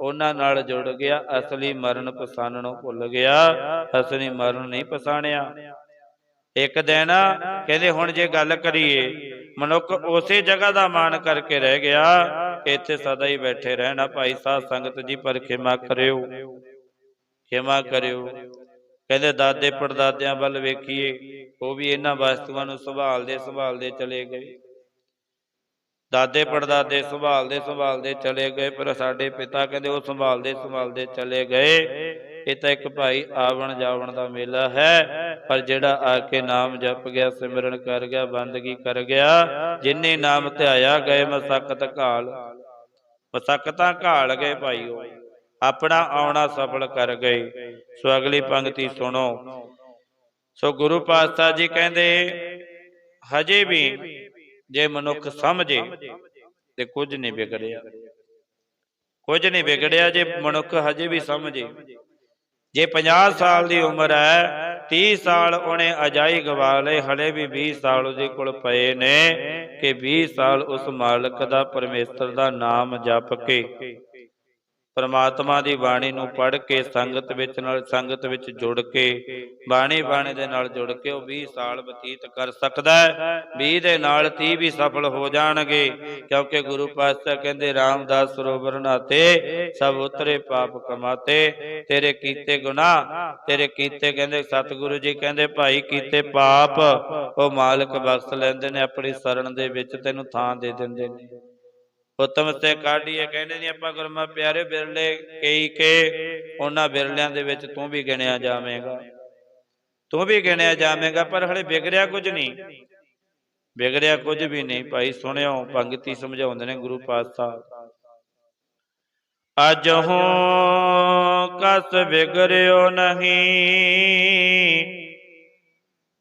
ਉਹਨਾਂ ਨਾਲ ਜੁੜ ਗਿਆ, ਅਸਲੀ ਮਰਨ ਪਛਾਣਨੋਂ ਭੁੱਲ ਗਿਆ, ਅਸਲੀ ਮਰਨ ਨਹੀਂ ਪਛਾਣਿਆ। ਇੱਕ ਦਿਨ ਕਹਿੰਦੇ ਹੁਣ ਜੇ ਗੱਲ ਕਰੀਏ, ਮਨੁੱਖ ਉਸੇ ਜਗ੍ਹਾ ਦਾ ਮਾਣ ਕਰਕੇ ਰਹਿ ਗਿਆ, ਇੱਥੇ ਸਦਾ ਹੀ ਬੈਠੇ ਰਹਿਣਾ ਭਾਈ, ਸਾਧ ਸੰਗਤ ਜੀ, ਪਰ ਖਿਮਾ ਕਰਿਓ। ਖਿਮਾ ਕਰਿਓ। ਕਹਿੰਦੇ ਦਾਦੇ ਪੜਦਾਦਿਆਂ ਵੱਲ ਵੇਖੀਏ, ਉਹ ਵੀ ਇਹਨਾਂ ਵਸਤੂਆਂ ਨੂੰ ਸੰਭਾਲਦੇ ਸੰਭਾਲਦੇ ਚਲੇ ਗਏ। ਦਾਦੇ ਪੜਦਾਦੇ ਸੰਭਾਲਦੇ ਸੰਭਾਲਦੇ ਚਲੇ ਗਏ, ਪਰ ਸਾਡੇ ਪਿਤਾ ਕਹਿੰਦੇ ਉਹ ਸੰਭਾਲਦੇ ਸੰਭਾਲਦੇ ਚਲੇ ਗਏ। ਇਹ ਤਾਂ ਇੱਕ ਭਾਈ ਆਵਣ ਜਾਵਣ ਦਾ ਮੇਲਾ ਹੈ, ਪਰ ਜਿਹੜਾ ਆ ਕੇ ਨਾਮ ਜਪ ਗਿਆ, ਸਿਮਰਨ ਕਰ ਗਿਆ, ਬੰਦਗੀ ਕਰ ਗਿਆ, ਜਿਨੇ ਨਾਮ ਧਿਆਇਆ ਗਏ ਮਸਕਤ ਘਾਲ। ਮਸਕਤਾਂ ਘਾਲ ਗਏ ਭਾਈ ਉਹ ਆਪਣਾ ਆਉਣਾ ਸਫਲ ਕਰ ਗਏ ਸੋ ਅਗਲੀ ਪੰਕਤੀ ਸੁਣੋ। ਸੋ ਗੁਰੂ ਪਾਤਸ਼ਾਹ ਜੀ ਕਹਿੰਦੇ, ਹਜੇ ਵੀ ਜੇ ਮਨੁੱਖ ਸਮਝੇ ਤੇ ਕੁਝ ਨਹੀਂ ਵਿਗੜਿਆ। ਕੁਝ ਨਹੀਂ ਵਿਗੜਿਆ ਜੇ ਮਨੁੱਖ ਹਜੇ ਵੀ ਸਮਝੇ। ਜੇ 50 ਸਾਲ ਦੀ ਉਮਰ ਹੈ 30 ਸਾਲ ਉਹਨੇ ਅਜਾਈ ਗਵਾ ਲਏ, ਹਲੇ ਵੀ 20 ਸਾਲ ਉਹਦੇ ਕੋਲ ਪਏ ਨੇ ਕਿ 20 ਸਾਲ ਉਸ ਮਾਲਕ ਦਾ, ਪਰਮੇਸ਼ਰ ਦਾ ਨਾਮ ਜਪ ਕੇ ਪਰਮਾਤਮਾ ਦੀ ਬਾਣੀ ਨੂੰ ਪੜ੍ਹ ਕੇ ਸੰਗਤ ਵਿੱਚ ਨਾਲ ਸੰਗਤ ਵਿੱਚ ਜੁੜ ਕੇ, ਬਾਣੀ ਬਾਣੀ ਦੇ ਨਾਲ ਜੁੜ ਕੇ ਉਹ 20 ਸਾਲ ਬਤੀਤ ਕਰ ਸਕਦਾ ਹੈ। 20 ਦੇ ਨਾਲ 30 ਵੀ ਸਫਲ ਹੋ ਜਾਣਗੇ, ਕਿਉਂਕਿ ਗੁਰੂ ਪਾਤਸ਼ਾਹ ਕਹਿੰਦੇ, ਰਾਮਦਾਸ ਸਰੋਵਰ ਨਾਤੇ ਸਭ ਉਤਰੇ ਪਾਪ ਕਮਾਤੇ। ਤੇਰੇ ਕੀਤੇ ਗੁਨਾਹ, ਤੇਰੇ ਕੀਤੇ ਕਹਿੰਦੇ, ਸਤਿਗੁਰੂ ਜੀ ਕਹਿੰਦੇ, ਭਾਈ ਕੀਤੇ ਪਾਪ, ਉਹ ਮਾਲਕ ਬਖਸ਼ ਲੈਂਦੇ ਨੇ, ਆਪਣੀ ਸ਼ਰਨ ਦੇ ਵਿੱਚ ਤੈਨੂੰ ਥਾਂ ਦੇ ਦਿੰਦੇ ਨੇ। ਉਤਮ ਸੇ ਕਾਢੀਏ, ਕਹਿੰਦੇ ਨੇ ਆਪਾਂ ਗੁਰਮਾ ਪਿਆਰੇ ਬਿਰਲੇ ਕਈ ਕੇ ਉਹਨਾਂ ਬਿਰਲਿਆਂ ਦੇ ਵਿੱਚ ਤੂੰ ਵੀ ਗਿਣਿਆ ਜਾਵੇਂਗਾ। ਤੂੰ ਵੀ ਗਿਣਿਆ ਜਾਵੇਂਗਾ, ਪਰ ਹਲੇ ਵਿਗੜਿਆ ਕੁਝ ਨਹੀਂ। ਵਿਗੜਿਆ ਕੁਝ ਵੀ ਨਹੀਂ। ਭਾਈ ਸੁਣਿਓ, ਪੰਗਤੀ ਸਮਝਾਉਂਦੇ ਨੇ ਗੁਰੂ ਪਾਤਸ਼ਾਹ। ਅਜ ਹੋ ਕਸ ਵਿਗੜਿਓ ਨਹੀਂ,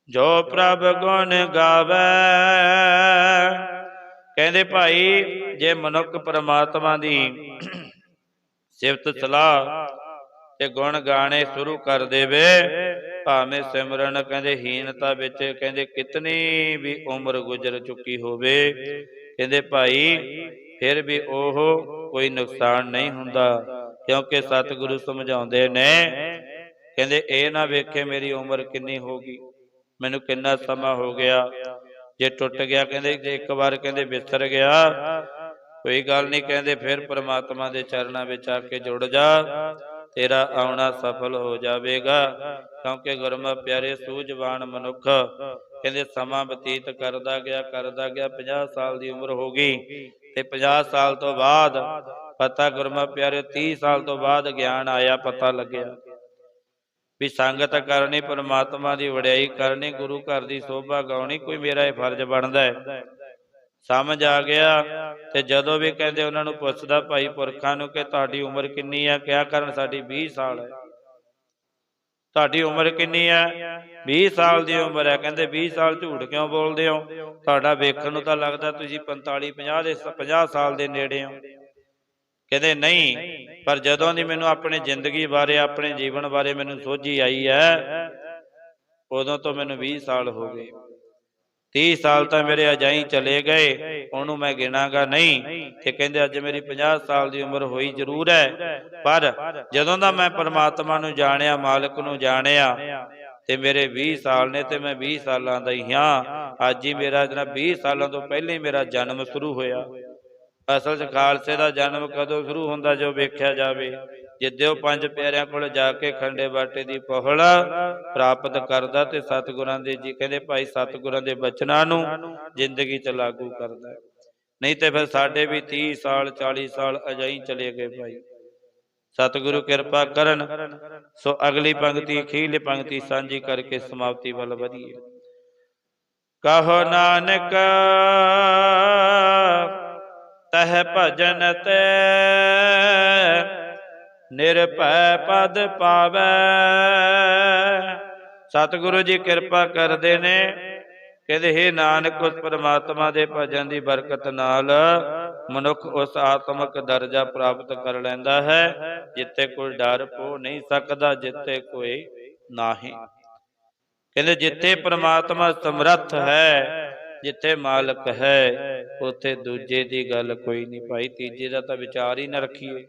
ਜੋ ਪ੍ਰਭ ਗੁਣ ਗਾਵੇ ਕਹਿੰਦੇ ਭਾਈ, ਜੇ ਮਨੁੱਖ ਪਰਮਾਤਮਾ ਦੀ ਸਿਫਤ ਸਲਾਹ ਤੇ ਗੁਣ ਗਾਣੇ ਸ਼ੁਰੂ ਕਰ ਦੇਵੇ, ਭਾਵੇਂ ਸਿਮਰਨ ਕਹਿੰਦੇ ਹੀਨਤਾ ਵਿੱਚ, ਕਹਿੰਦੇ ਕਿਤਨੀ ਵੀ ਉਮਰ ਗੁਜ਼ਰ ਚੁੱਕੀ ਹੋਵੇ, ਕਹਿੰਦੇ ਭਾਈ, ਫਿਰ ਵੀ ਉਹ ਕੋਈ ਨੁਕਸਾਨ ਨਹੀਂ ਹੁੰਦਾ, ਕਿਉਂਕਿ ਸਤਿਗੁਰੂ ਸਮਝਾਉਂਦੇ ਨੇ, ਕਹਿੰਦੇ ਇਹ ਨਾ ਵੇਖੇ ਮੇਰੀ ਉਮਰ ਕਿੰਨੀ ਹੋ ਗਈ, ਮੈਨੂੰ ਕਿੰਨਾ ਸਮਾਂ ਹੋ ਗਿਆ ਜੇ ਟੁੱਟ ਗਿਆ ਕਹਿੰਦੇ ਜੇ ਇੱਕ ਵਾਰ ਕਹਿੰਦੇ ਵਿਸਰ ਗਿਆ, ਕੋਈ ਗੱਲ ਨਹੀਂ ਕਹਿੰਦੇ ਫਿਰ ਪ੍ਰਮਾਤਮਾ ਦੇ ਚਰਨਾਂ ਵਿੱਚ ਆ ਕੇ ਜੁੜ ਜਾ, ਤੇਰਾ ਆਉਣਾ ਸਫਲ ਹੋ ਜਾਵੇਗਾ। ਕਿਉਂਕਿ ਗੁਰਮਤਿ ਪਿਆਰੇ ਸੂਝਵਾਨ ਮਨੁੱਖ ਕਹਿੰਦੇ ਸਮਾਂ ਬਤੀਤ ਕਰਦਾ ਗਿਆ ਕਰਦਾ ਗਿਆ 50 ਸਾਲ ਦੀ ਉਮਰ ਹੋ ਗਈ ਤੇ 50 ਸਾਲ ਤੋਂ ਬਾਅਦ ਪਤਾ ਗੁਰਮਤਿ ਪਿਆਰੇ 30 ਸਾਲ ਤੋਂ ਬਾਅਦ ਗਿਆਨ ਆਇਆ, ਪਤਾ ਲੱਗਿਆ। ਵੀ ਸੰਗਤ ਕਰਨੀ, ਪਰਮਾਤਮਾ ਦੀ ਵਡਿਆਈ ਕਰਨੀ, ਗੁਰੂ ਘਰ ਦੀ ਸੋਭਾ ਗਾਉਣੀ, ਕੋਈ ਮੇਰਾ ਇਹ ਫਰਜ਼ ਬਣਦਾ ਹੈ। ਸਮਝ ਆ ਗਿਆ ਤੇ ਜਦੋਂ ਵੀ ਕਹਿੰਦੇ ਉਹਨਾਂ ਨੂੰ ਪੁੱਛਦਾ, ਭਾਈ ਪੁਰਖਾਂ ਨੂੰ ਕਿ ਤੁਹਾਡੀ ਉਮਰ ਕਿੰਨੀ ਆ? ਕਿਆ ਕਰਨ? ਸਾਡੀ 20 ਸਾਲ ਹੈ। ਤੁਹਾਡੀ ਉਮਰ ਕਿੰਨੀ ਹੈ 20 ਸਾਲ ਦੀ ਉਮਰ ਹੈ। ਕਹਿੰਦੇ 20 ਸਾਲ ਝੂਠ ਕਿਉਂ ਬੋਲਦੇ ਹੋ? ਤੁਹਾਡਾ ਵੇਖਣ ਨੂੰ ਤਾਂ ਲੱਗਦਾ ਤੁਸੀਂ 45 50 ਦੇ 50 ਸਾਲ ਦੇ ਨੇੜੇ ਹੋ। ਕਹਿੰਦੇ ਨਹੀਂ, ਪਰ ਜਦੋਂ ਦੀ ਮੈਨੂੰ ਆਪਣੀ ਜ਼ਿੰਦਗੀ ਬਾਰੇ, ਆਪਣੇ ਜੀਵਨ ਬਾਰੇ ਮੈਨੂੰ ਸੋਝੀ ਆਈ ਹੈ, ਉਦੋਂ ਤੋਂ ਮੈਨੂੰ 20 ਸਾਲ ਹੋ ਗਏ। 30 ਸਾਲ ਤਾਂ ਮੇਰੇ ਅਜਾਈ ਚਲੇ ਗਏ, ਉਹਨੂੰ ਮੈਂ ਗਿਣਾਗਾ ਨਹੀਂ ਤੇ ਕਹਿੰਦੇ ਅੱਜ ਮੇਰੀ 50 ਸਾਲ ਦੀ ਉਮਰ ਹੋਈ ਜ਼ਰੂਰ ਹੈ, ਪਰ ਜਦੋਂ ਦਾ ਮੈਂ ਪਰਮਾਤਮਾ ਨੂੰ ਜਾਣਿਆ, ਮਾਲਕ ਨੂੰ ਜਾਣਿਆ ਤੇ ਮੇਰੇ 20 ਸਾਲ ਨੇ ਤੇ ਮੈਂ 20 ਸਾਲਾਂ ਦਾ ਹੀ ਹਾਂ, ਅੱਜ ਹੀ ਮੇਰਾ ਜਿਹੜਾ 20 ਸਾਲਾਂ ਤੋਂ ਪਹਿਲੇ ਮੇਰਾ ਜਨਮ ਸ਼ੁਰੂ ਹੋਇਆ। ਅਸਲ 'ਚ ਖਾਲਸੇ ਦਾ ਜਨਮ ਕਦੋਂ ਸ਼ੁਰੂ ਹੁੰਦਾ ਜੋ ਵੇਖਿਆ ਜਾਵੇ? ਜਿੱਦੇ ਪੰਜ ਪਿਆਰਿਆਂ ਕੋਲ ਜਾ ਕੇ ਖੰਡੇ ਬਾਟੇ ਦੀ ਪਹਲ ਪ੍ਰਾਪਤ ਕਰਦਾ ਤੇ ਸਤਿਗੁਰਾਂ ਦੇ ਜੀ ਕਹਿੰਦੇ ਭਾਈ ਸਤਿਗੁਰਾਂ ਦੇ ਬਚਨਾਂ ਨੂੰ ਜ਼ਿੰਦਗੀ 'ਚ ਲਾਗੂ ਕਰਦਾ ਨਹੀਂ ਤੇ ਫਿਰ ਸਾਡੇ ਵੀ 30 ਸਾਲ 40 ਸਾਲ ਅਜਾਈ ਚਲੇ ਗਏ ਭਾਈ। ਸਤਿਗੁਰੂ ਕਿਰਪਾ ਕਰਨ, ਸੋ ਅਗਲੀ ਪੰਕਤੀ, ਅਖੀਰਲੀ ਪੰਕਤੀ ਸਾਂਝੀ ਕਰਕੇ ਸਮਾਪਤੀ ਵੱਲ ਵਧੀਏ। ਕਹੋ ਨਾਨਕ ਤਹ ਭਜਨ ਤੇ। ਨਿਰਭੈ ਪਦ ਪਾਵੈ। ਸਤਿਗੁਰੂ ਜੀ ਕਿਰਪਾ ਕਰਦੇ ਨੇ ਕਹਿੰਦੇ हे ਨਾਨਕ, ਉਸ ਪਰਮਾਤਮਾ ਦੇ ਭਜਨ ਦੀ ਬਰਕਤ ਨਾਲ ਮਨੁੱਖ ਉਸ ਆਤਮਿਕ ਦਰਜਾ ਪ੍ਰਾਪਤ ਕਰ ਲੈਂਦਾ ਹੈ, ਜਿੱਥੇ ਕੋਈ ਡਰ ਪੋ ਨਹੀਂ ਸਕਦਾ, ਜਿੱਥੇ ਕੋਈ ਨਾਹੀ। ਕਹਿੰਦੇ, ਜਿੱਥੇ ਪ੍ਰਮਾਤਮਾ ਸਮਰੱਥ ਹੈ ਜਿੱਥੇ ਮਾਲਕ ਹੈ, ਉੱਥੇ ਦੂਜੇ ਦੀ ਗੱਲ ਕੋਈ ਨਹੀਂ ਭਾਈ, ਤੀਜੇ ਦਾ ਤਾਂ ਵਿਚਾਰ ਹੀ ਨਾ ਰੱਖੀਏ।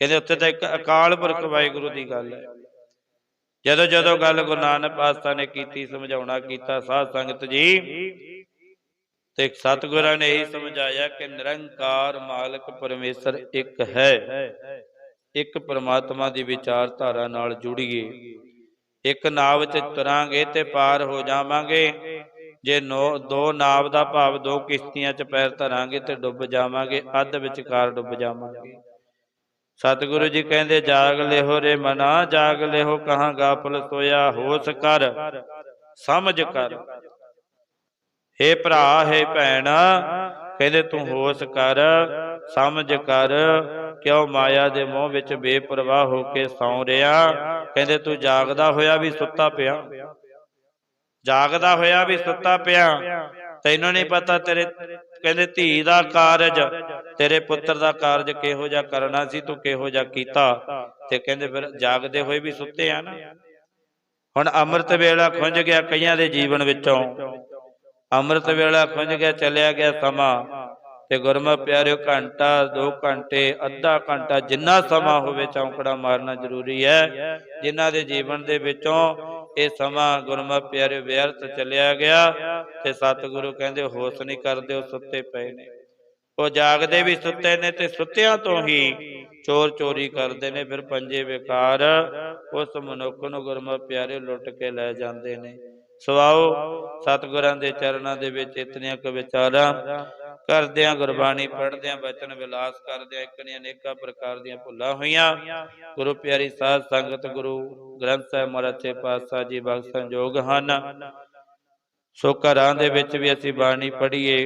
ਕਹਿੰਦੇ ਉੱਥੇ ਤਾਂ ਇੱਕ ਅਕਾਲ ਪੁਰਖ ਵਾਹਿਗੁਰੂ ਦੀ ਗੱਲ ਹੈ। ਜਦੋਂ ਜਦੋਂ ਗੱਲ ਗੁਰੂ ਨਾਨਕ ਪਾਤਸ਼ਾਹ ਨੇ ਕੀਤੀ, ਸਮਝਾਉਣਾ ਕੀਤਾ, ਸਾਧ ਸੰਗਤ ਜੀ, ਤੇ ਸਤਿਗੁਰਾਂ ਨੇ ਇਹੀ ਸਮਝਾਇਆ ਕਿ ਨਿਰੰਕਾਰ ਮਾਲਕ ਪਰਮੇਸ਼ਰ ਇੱਕ ਹੈ। ਇੱਕ ਪ੍ਰਮਾਤਮਾ ਦੀ ਵਿਚਾਰਧਾਰਾ ਨਾਲ ਜੁੜੀਏ। ਇੱਕ ਨਾਵ 'ਚ ਤੁਰਾਂਗੇ ਤੇ ਪਾਰ ਹੋ ਜਾਵਾਂਗੇ। ਜੇ ਨੋ, ਦੋ ਨਾਵ ਦਾ ਭਾਵ ਦੋ ਕਿਸ਼ਤੀਆਂ 'ਚ ਪੈਰ ਧਰਾਂਗੇ ਤੇ ਡੁੱਬ ਜਾਵਾਂਗੇ, ਅੱਧ ਵਿਚਕਾਰ ਡੁੱਬ ਜਾਵਾਂਗੇ। ਸਤਿਗੁਰੂ ਜੀ ਕਹਿੰਦੇ, ਜਾਗ ਲਿਹੋ ਰੇ ਮਨਾ, ਜਾਗ ਲਿਹੋ ਕਹਾਂ ਗਾਫਲ ਸੋਇਆ, ਹੋਸ ਕਰ, ਸਮਝ ਕਰ। ਹੇ ਭਰਾ, ਹੇ ਭੈਣ, ਕਹਿੰਦੇ ਤੂੰ ਹੋਸ ਕਰ, ਸਮਝ ਕਰ। ਕਿਉਂ ਮਾਇਆ ਦੇ ਮੋਹ ਵਿੱਚ ਬੇਪਰਵਾਹ ਹੋ ਕੇ ਸੌਂ ਰਿਆ? ਕਹਿੰਦੇ ਤੂੰ ਜਾਗਦਾ ਹੋਇਆ ਵੀ ਸੁੱਤਾ ਪਿਆ। ਜਾਗਦਾ ਹੋਇਆ ਵੀ ਸੁੱਤਾ ਪਿਆ। ਤੈਨੂੰ ਨਹੀਂ ਪਤਾ ਤੇਰੇ ਕਹਿੰਦੇ ਧੀ ਦਾ ਕਾਰਜ, ਤੇਰੇ ਪੁੱਤਰ ਦਾ ਕਾਰਜ ਕਿਹੋ ਜਿਹਾ ਕਰਨਾ ਸੀ, ਤੂੰ ਕਿਹੋ ਜਿਹਾ ਕੀਤਾ? ਤੇ ਕਹਿੰਦੇ ਫਿਰ ਜਾਗਦੇ ਹੋਏ ਵੀ ਸੁੱਤੇ ਆ ਨਾ। ਹੁਣ ਅੰਮ੍ਰਿਤ ਵੇਲਾ ਖੁੰਝ ਗਿਆ ਕਈਆਂ ਦੇ ਜੀਵਨ ਵਿੱਚੋਂ। ਅੰਮ੍ਰਿਤ ਵੇਲਾ ਖੁੰਝ ਗਿਆ, ਚੱਲਿਆ ਗਿਆ ਸਮਾਂ। ਤੇ ਗੁਰਮਤਿ ਪਿਆਰਿਓ, ਘੰਟਾ 2 ਘੰਟੇ, ਅੱਧਾ ਘੰਟਾ ਜਿੰਨਾ ਸਮਾਂ ਹੋਵੇ ਚੌਂਕੜਾ ਮਾਰਨਾ ਜ਼ਰੂਰੀ ਹੈ। ਜਿਨ੍ਹਾਂ ਦੇ ਜੀਵਨ ਦੇ ਵਿੱਚੋਂ ਇਹ ਸਮਾਂ ਗੁਰਮਤਿ ਪਿਆਰੇ ਵਿਅਰਥ ਚੱਲਿਆ ਗਿਆ ਤੇ ਸਤਿਗੁਰੂ ਕਹਿੰਦੇ ਹੋਸ਼ ਨਹੀਂ ਕਰਦੇ, ਉਹ ਸੁੱਤੇ ਪਏ ਨੇ। ਉਹ ਜਾਗਦੇ ਵੀ ਸੁੱਤੇ ਨੇ ਤੇ ਸੁੱਤਿਆਂ ਤੋਂ ਹੀ ਚੋਰ ਚੋਰੀ ਕਰਦੇ ਨੇ, ਫਿਰ ਪੰਜੇ ਵਿਕਾਰ ਉਸ ਮਨੁੱਖ ਨੂੰ ਗੁਰਮਤਿ ਪਿਆਰੇ ਲੁੱਟ ਕੇ ਲੈ ਜਾਂਦੇ ਨੇ। ਸੋ ਆਓ ਸਤਿਗੁਰਾਂ ਦੇ ਚਰਨਾਂ ਦੇ ਵਿੱਚ ਇਤਨੀਆਂ ਕੁ ਵਿਚਾਰਾਂ ਕਰਦਿਆਂ ਗੁਰਬਾਣੀ ਪੜ੍ਹਦਿਆਂ ਬਚਨ ਵਿਲਾਸ ਕਰਦਿਆਂ ਇਕਨੀਆਂ ਅਨੇਕਾਂ ਪ੍ਰਕਾਰ ਦੀਆਂ ਭੁੱਲਾਂ ਹੋਈਆਂ। ਗੁਰੂ ਪਿਆਰੀ ਸਾਧ ਸੰਗਤ, ਗੁਰੂ ਗ੍ਰੰਥ ਸਾਹਿਬ ਮਹਾਰਾਜੇ ਪਾਤਸ਼ਾਹ ਜੀ ਬਖਸ਼ ਸੰਜੋਗ ਹਨ। ਸੋ ਘਰਾਂ ਦੇ ਵਿੱਚ ਵੀ ਅਸੀਂ ਬਾਣੀ ਪੜ੍ਹੀਏ,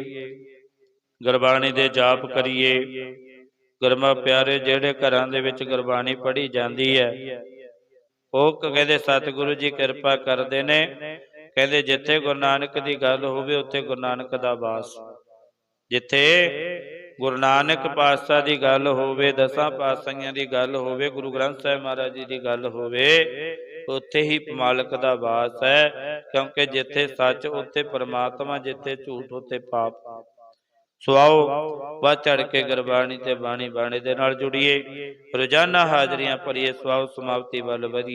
ਗੁਰਬਾਣੀ ਦੇ ਜਾਪ ਕਰੀਏ। ਗੁਰਮਾ ਪਿਆਰੇ ਜਿਹੜੇ ਘਰਾਂ ਦੇ ਵਿੱਚ ਗੁਰਬਾਣੀ ਪੜ੍ਹੀ ਜਾਂਦੀ ਹੈ, ਉਹ ਕਹਿੰਦੇ ਸਤਿਗੁਰੂ ਜੀ ਕਿਰਪਾ ਕਰਦੇ ਨੇ। ਕਹਿੰਦੇ ਜਿੱਥੇ ਗੁਰੂ ਨਾਨਕ ਦੀ ਗੱਲ ਹੋਵੇ, ਉੱਥੇ ਗੁਰੂ ਨਾਨਕ ਦਾ ਵਾਸ। ਜਿੱਥੇ ਗੁਰੂ ਨਾਨਕ ਪਾਤਸ਼ਾਹ ਦੀ ਗੱਲ ਹੋਵੇ, ਦਸਾਂ ਪਾਤਸ਼ਾਹੀਆਂ ਦੀ ਗੱਲ ਹੋਵੇ, ਗੁਰੂ ਗ੍ਰੰਥ ਸਾਹਿਬ ਮਹਾਰਾਜ ਜੀ ਦੀ ਗੱਲ ਹੋਵੇ, ਉੱਥੇ ਹੀ ਮਾਲਕ ਦਾ ਵਾਸ ਹੈ, ਕਿਉਂਕਿ ਜਿੱਥੇ ਸੱਚ, ਉੱਥੇ ਪਰਮਾਤਮਾ, ਜਿੱਥੇ ਝੂਠ, ਉੱਥੇ ਪਾਪ। ਸੋ ਆਓ ਵੱਧ ਚੜ ਕੇ ਗੁਰਬਾਣੀ ਤੇ ਬਾਣੀ ਬਾਣੇ ਦੇ ਨਾਲ ਜੁੜੀਏ। ਰੋਜ਼ਾਨਾ ਹਾਜ਼ਰੀਆਂ ਭਰੀਏ ਸਵਾਉ ਸਮਾਪਤੀ ਵੱਲ ਵਧੀਏ